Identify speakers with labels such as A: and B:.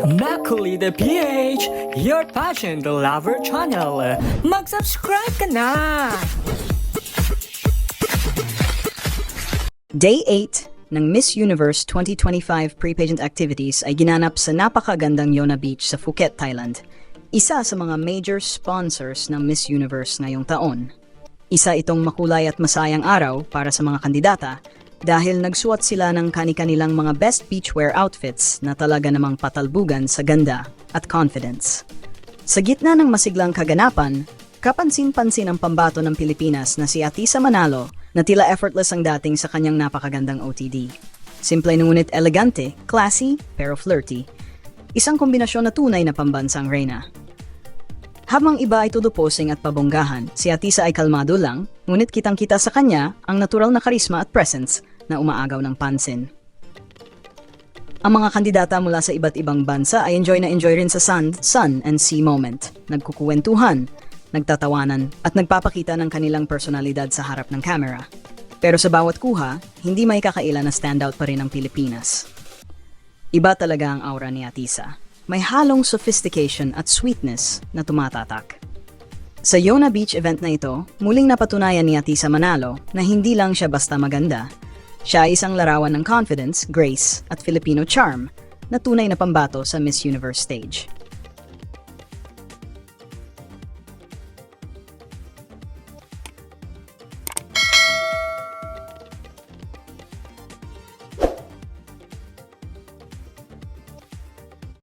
A: Maculi the PH, your passion the lover channel. Mag-subscribe ka na!
B: Day 8 ng Miss Universe 2025 pre-pageant activities ay ginanap sa napakagandang Yona Beach sa Phuket, Thailand. Isa sa mga major sponsors ng Miss Universe ngayong taon. Isa itong makulay at masayang araw para sa mga kandidata dahil nagsuot sila ng kani-kanilang mga best beachwear outfits na talaga namang patalbugan sa ganda at confidence. Sa gitna ng masiglang kaganapan, kapansin-pansin ang pambato ng Pilipinas na si Atisa Manalo na tila effortless ang dating sa kanyang napakagandang OTD. Simple ngunit elegante, classy, pero flirty. Isang kombinasyon na tunay na pambansang reyna. Habang iba ay tuduposing at pabonggahan, si Atisa ay kalmado lang, ngunit kitang-kita sa kanya ang natural na karisma at presence na umaagaw ng pansin. Ang mga kandidata mula sa iba't ibang bansa ay enjoy na enjoy rin sa sun, sun and sea moment. Nagkukuwentuhan, nagtatawanan, at nagpapakita ng kanilang personalidad sa harap ng camera. Pero sa bawat kuha, hindi may kakaila na standout pa rin ang Pilipinas. Iba talaga ang aura ni Atisa. May halong sophistication at sweetness na tumatatak. Sa Yona Beach event na ito, muling napatunayan ni Atisa Manalo na hindi lang siya basta maganda. Siya ay isang larawan ng confidence, grace, at Filipino charm na tunay na pambato sa Miss Universe stage.